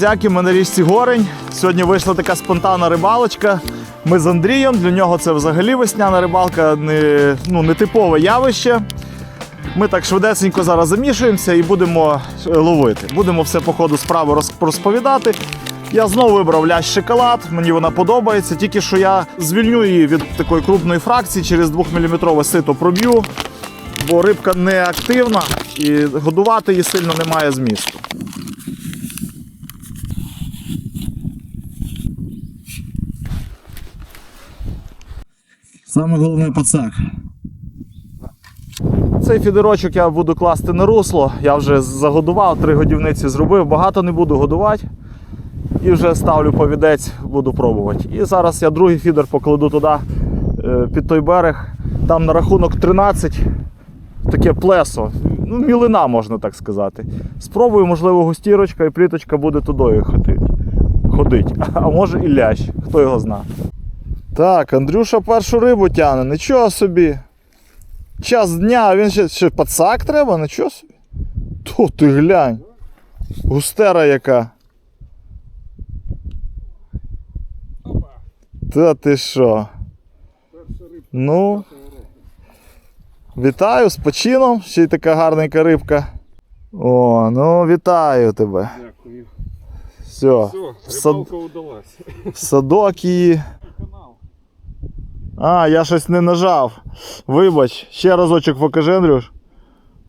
Друзяки! Ми на річці Горень. Сьогодні вийшла така спонтанна рибалочка. Ми з Андрієм. Для нього це взагалі весняна рибалка, не, ну, не типове явище. Ми так швидесенько зараз замішуємося і будемо е, ловити. Будемо все по ходу справи розповідати. Я знову вибрав лящ шоколад, мені вона подобається, тільки що я звільню її від такої крупної фракції, через 2-мм сито проб'ю, бо рибка не активна і годувати її сильно немає змісту. Саме головне пацак. Цей фідерочок я буду класти на русло. Я вже загодував, три годівниці зробив. Багато не буду годувати. І вже ставлю повідець, буду пробувати. І зараз я другий фідер покладу туди е, під той берег. Там на рахунок 13 таке плесо. Ну, мілина, можна так сказати. Спробую, можливо, густірочка і пліточка буде туди ходити. А може і лящ, хто його знає. Так, Андрюша першу рибу тягне, нічого собі. Час дня, а він ще, ще пацак треба, нічого собі. Тут ти глянь. Густера яка. Та ти що? Ну. Вітаю з почином, ще й така гарненька рибка. О, ну вітаю тебе. Дякую. Все, Все, сад- рибалка удалась. садок її. А, я щось не нажав. Вибач, ще разочок покажи, Андрюш.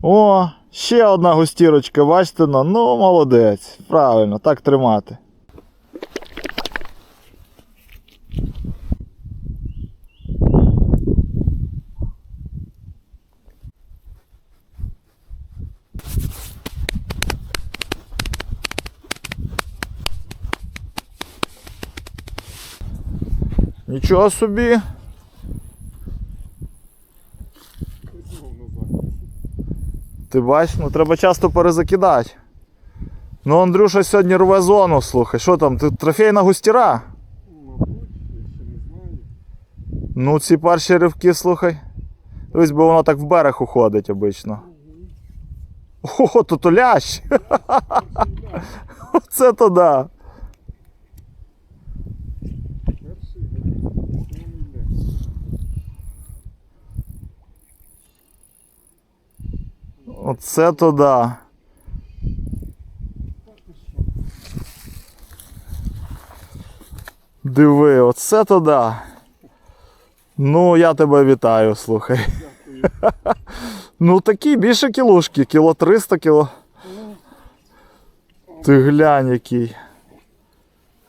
О, ще одна густірочка, бачите, ну молодець. Правильно, так тримати. Нічого собі. Знов назад. Ти бачиш, ну треба часто перезакидати. Ну, Андрюша сьогодні рве зону, слухай, що там, ти трофейна густіра? Мабуть, я ще не знаю. Ну, ці перші ривки, слухай. Дивись, бо воно так в берег уходить обично. О, то то лящ. Оце то да. Перший головний лящ. Оце то да. Диви, оце то да. Ну, я тебе вітаю, слухай. Дякую. Ну такі більше кілушки, кіло 300 кіло. Ти глянь який.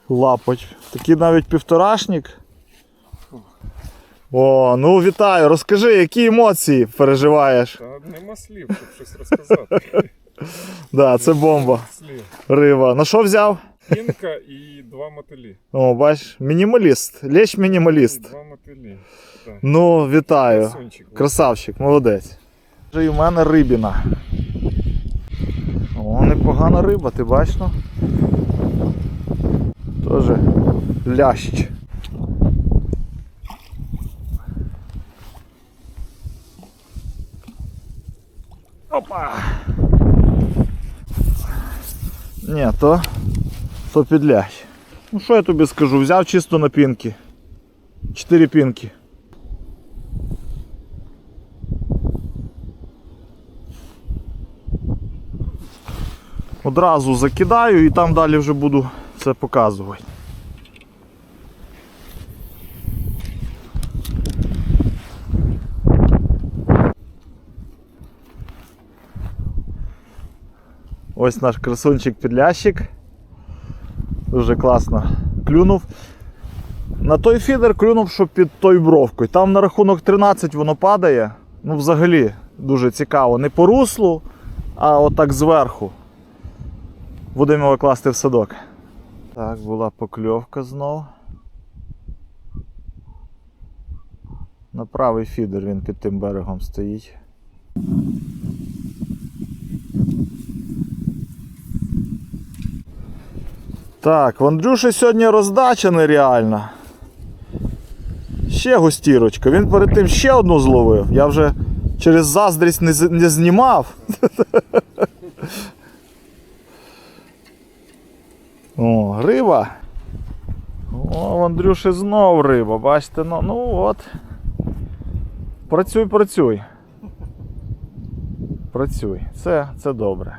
Лапоч. Такий навіть півторашник. О, ну вітаю. Розкажи, які емоції переживаєш. Та нема слів, щоб щось розказати. Да, це бомба. Слів. Риба. Ну що взяв? Кінка і два мотилі. О, бач, мінімаліст. Лещ мінімаліст. два мотилі. Так. Ну, вітаю. Красунчик. Красавчик, молодець. І в мене рибіна. О, непогана риба, ти бачиш? ну? Тоже лящ. Опа! Ні, то, то під. Ну що я тобі скажу? Взяв чисто на пінки. Чотири пінки. Одразу закидаю і там далі вже буду це показувати. Ось наш красунчик підлящик. Дуже класно клюнув. На той фідер клюнув, що під той бровкою. Там на рахунок 13 воно падає. Ну, взагалі, дуже цікаво. Не по руслу, а отак зверху. Будемо його класти в садок. Так, була покльовка знов. На правий фідер він під тим берегом стоїть. Так, в Андрюші сьогодні роздача нереальна. Ще густірочка. Він перед тим ще одну зловив. Я вже через заздрість не, не знімав. Риба. О, в Андрюші знов риба. Бачите, ну, ну от. Працюй, працюй. Працюй. Це, це добре.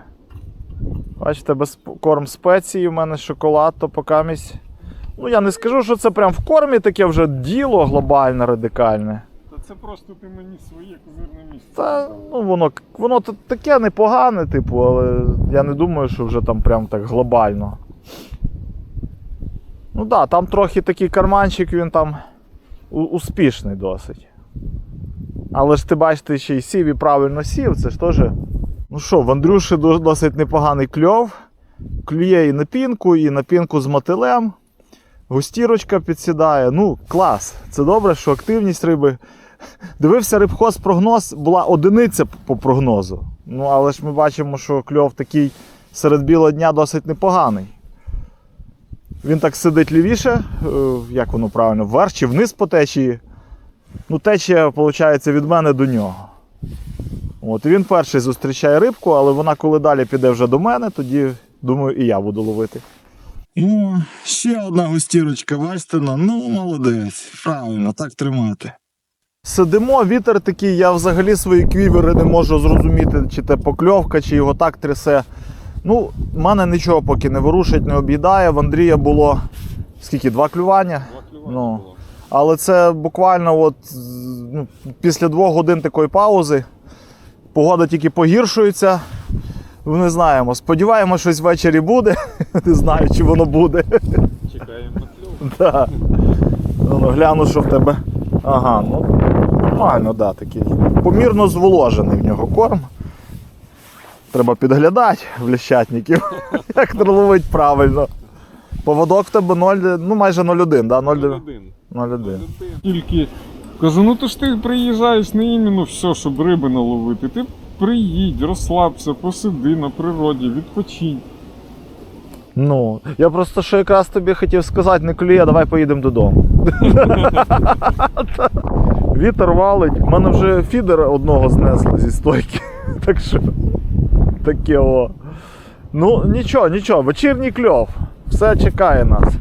Бачите, без корм спеції, у мене шоколад, то покамість. Ну, я не скажу, що це прям в кормі таке вже діло глобальне, радикальне. Та це просто ти мені своє козирне місце. Та ну воно, воно таке непогане, типу, але я не думаю, що вже там прям так глобально. Ну так, да, там трохи такий карманчик, він там успішний досить. Але ж ти бачите, ще й сів і правильно сів, це ж теж. Ну що, в Андрюші досить непоганий кльов. Клює і на пінку, і на пінку з мотилем. Густірочка підсідає. Ну, клас. Це добре, що активність риби Дивився рибхоз прогноз, була одиниця по прогнозу. Ну, але ж ми бачимо, що кльов такий серед білого дня досить непоганий. Він так сидить лівіше, е, як воно правильно, вверх чи вниз по течії. Ну, течія, виходить, від мене до нього. От, і він перший зустрічає рибку, але вона, коли далі піде вже до мене, тоді, думаю, і я буду ловити. О, ще одна густірочка, бачите, ну молодець, правильно, так тримати. Сидимо, вітер такий, я взагалі свої квівери не можу зрозуміти, чи це покльовка, чи його так трясе. Ну, в мене нічого поки не ворушить, не об'їдає. В Андрія було скільки? Два клювання. Два клювання Ну. було. Але це буквально от, ну, після двох годин такої паузи. Погода тільки погіршується. Ну, Не знаємо. Сподіваємося, щось ввечері буде. Не знаю, чи воно буде. Чекаємо на. Да. Ну, гляну, що в тебе. Ага, ну нормально, да, такий. Помірно зволожений в нього корм. Треба підглядати в ліщатників, як ловить правильно. Поводок в тебе 0, ну майже 0,1, да? 0,1. 0,1. Тільки кажу, ну то ж ти приїжджаєш не іменно все, щоб риби наловити. Ти приїдь, розслабся, посиди на природі, відпочинь. Ну, я просто що якраз тобі хотів сказати, не клює, давай поїдемо додому. Вітер валить. У мене вже фідер одного знесли зі стойки. Так що таке о. Ну, нічого, нічого, вечірній кльов. Все чекає нас.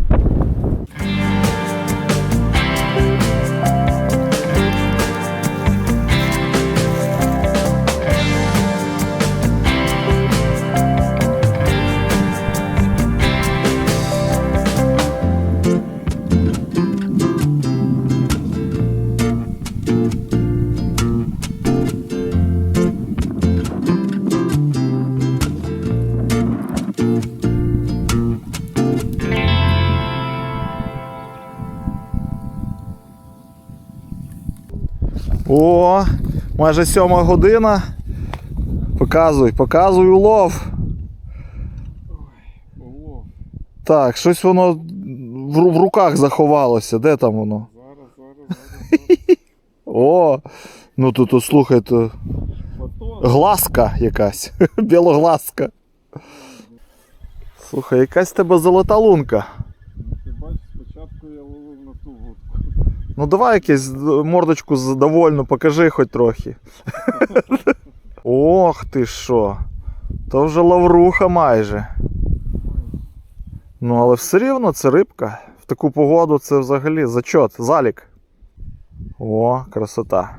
Майже сьома година. Показуй, показуй улов. Так, щось воно в, в руках заховалося. Де там воно? зараз, зараз, зараз. О, ну тут, тут слухайте, Батон. глазка якась. Білоглазка. Слухай, якась тебе золота лунка. Ти бачиш, спочатку я ловив на ту вудку. Ну давай якесь мордочку задовольну, покажи хоч трохи. Ох ти що. То вже лавруха майже. Ну, але все рівно це рибка. В таку погоду це взагалі зачот, залік. О, красота.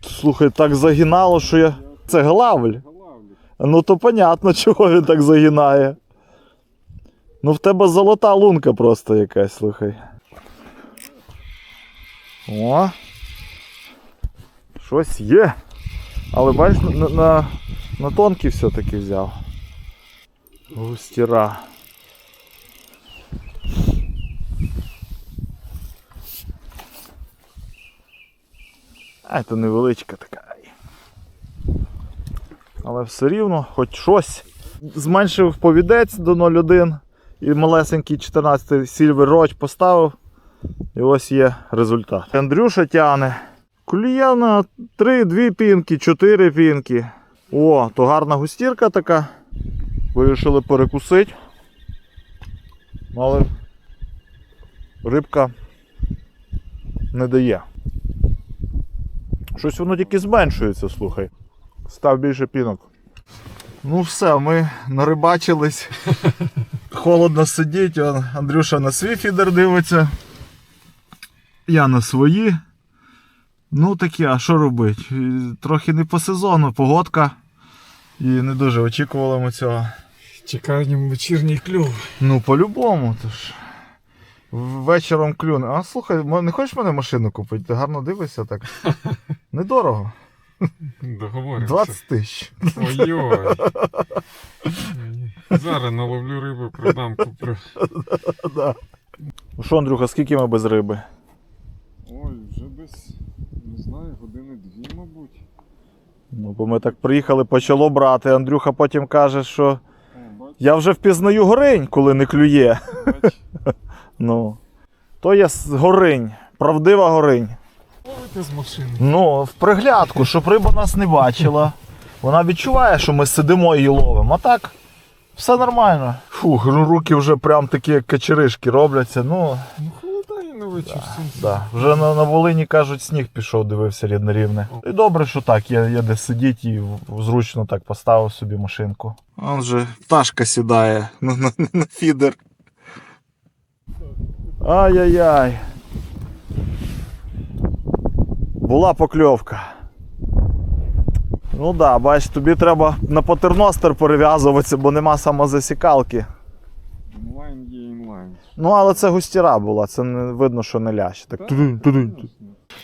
Слухай, так загинало, що я. Це главль. Ну то понятно, чого він так загинає. Ну в тебе золота лунка просто якась, слухай. О. Щось є. Але бачиш, на, на, на тонкий все-таки взяв. Густіра. А, це невеличка така. Але все рівно, хоч щось. Зменшив повідець до 0,1 і малесенький 14 Silver Roach поставив. І ось є результат. Андрюша тяне. Кулія на 3, 2 пінки, 4 пінки. О, то гарна густірка така. Вирішили перекусити. Але рибка не дає. Щось воно тільки зменшується, слухай. Став більше пінок. Ну все, ми нарибачились. Холодно сидіть, Андрюша на свій фідер дивиться. Я на свої. Ну таке, а що робити? Трохи не по сезону, погодка. І не дуже очікували ми цього. Чекаємо вечірній клюв. Ну, по-любому. То ж. Вечором клюне. А слухай, не хочеш мене машину купити? Ти гарно дивишся так. Недорого. Договоримося. 20 тисяч. Ой-ой. Зараз наловлю рибу, продам, куплю. Да. Ну що, Андрюха, скільки ми без риби? Десь, не знаю, години дві, мабуть. Ну, бо ми так приїхали, почало брати. Андрюха потім каже, що О, бач, я вже впізнаю горинь, коли не клює. бач. Ну. То є с- горинь, правдива горинь. Ловите з машини. Ну, в приглядку, щоб риба нас не бачила. Вона відчуває, що ми сидимо і її ловимо. А так, все нормально. Фух, ну руки вже прям такі як качеришки робляться. Ну, Ну холодає на вечір да. Вже на, на Волині кажуть, сніг пішов, дивився рідне рівне. І добре, що так, є, є де сидіти і зручно так поставив собі машинку. Он же пташка сідає на, на, на фідер. Ай-яй-яй. Була покльовка. Ну да, бач, тобі треба на патерностер перев'язуватися, бо нема самозасікалки. Ну, але це густіра була, це не видно, що не лящ. Так тудунь, тудунь.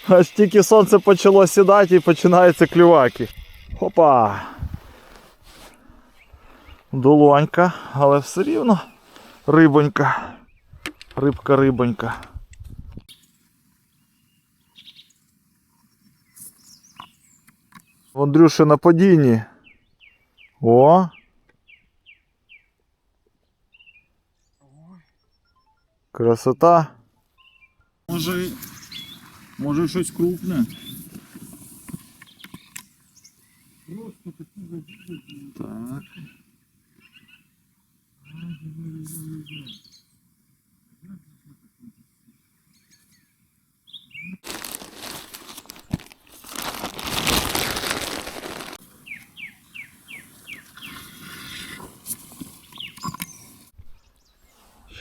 Аж тільки сонце почало сідати і починаються клюваки. Хопа. Долонька, але все рівно рибонька. Рибка рибонька. В на падінні. О. Красота. Може, може щось крупне. Так.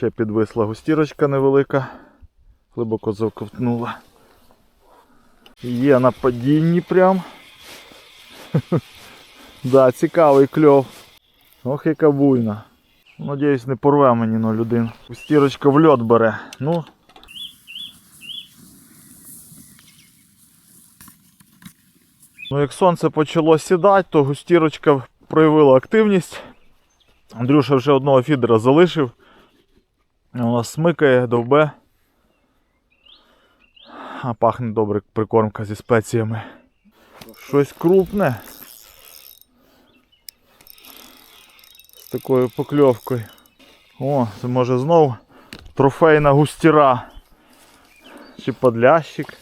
Ще підвисла густірочка невелика. Глибоко заковтнула. Є на падінні прям. да, цікавий кльов. Ох, яка буйна. Надіюсь, не порве мені 0,1. Густірочка в льот бере. Ну. Ну, як сонце почало сідати, то густірочка проявила активність. Андрюша вже одного фідера залишив. Вона смикає, довбе. А пахне добре прикормка зі спеціями. Щось крупне. З такою покльовкою. О, це може знов трофейна густіра. Чи подлящик.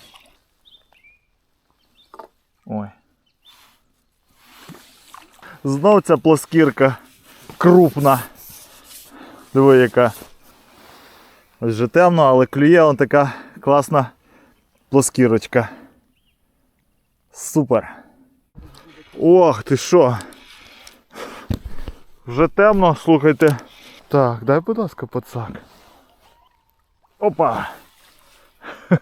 Ой. Знов ця плоскірка крупна. Диви яка. Вже темно, але клює вон така класна плоскірочка. Супер. Ох, ти що? Вже темно, слухайте. Так, дай, будь ласка, пацак. Опа.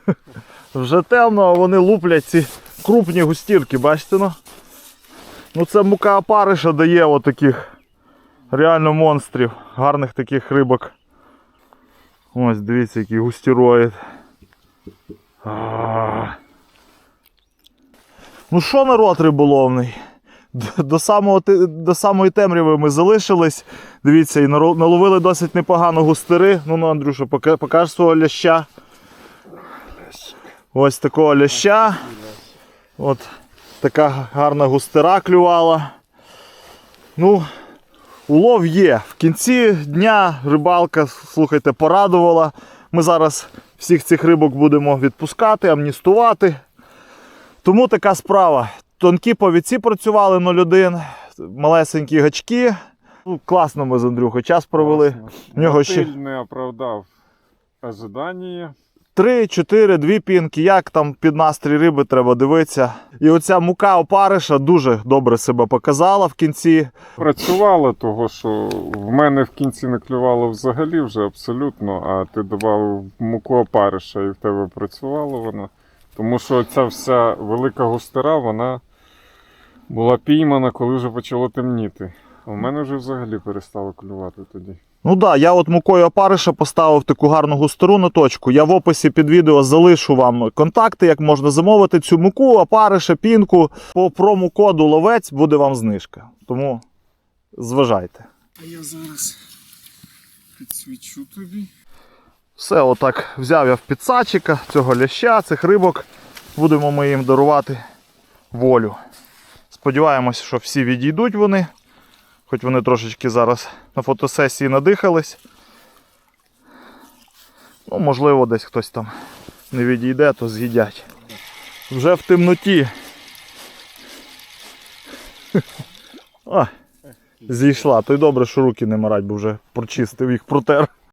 Вже темно, а вони луплять ці крупні густірки, бачите ну? Ну це мука опариша дає отаких реально монстрів, гарних таких рибок. Ось дивіться, який густіроїд. А. Ну що народ риболовний? До, самого, до самої темряви ми залишились. Дивіться, і наловили досить непогано густири. Ну, ну Андрюша, пока- покаж свого ляща. Ось такого ляща. От така гарна густира клювала. Ну, улов є. В кінці дня рибалка, слухайте, порадувала. Ми зараз всіх цих рибок будемо відпускати, амністувати. Тому така справа. Тонкі повідці працювали 0,1, малесенькі гачки. Ну, класно ми з Андрюхою час провели. Класно. В нього ще- не оправдав ожидання. Три, чотири, дві пінки, як там під настрій риби треба дивитися. І оця мука опариша дуже добре себе показала в кінці. Працювало того, що в мене в кінці не клювало взагалі вже абсолютно, а ти додав муку опариша і в тебе працювало воно. Тому що ця вся велика густера, вона була піймана, коли вже почало темніти. А в мене вже взагалі перестало клювати тоді. Ну да, я от мукою опариша поставив таку гарну густеру на точку. Я в описі під відео залишу вам контакти, як можна замовити цю муку, опариша, пінку. По промокоду ловець буде вам знижка. Тому зважайте. А я зараз підсвічу тобі. Все, отак взяв я в підсадчика цього ляща, цих рибок. Будемо ми їм дарувати волю. Сподіваємось, що всі відійдуть вони. Хоч вони трошечки зараз на фотосесії надихались. Ну, можливо, десь хтось там не відійде, то з'їдять. Вже в темноті. А, зійшла. То й добре, що руки не марать, бо вже прочистив їх протер.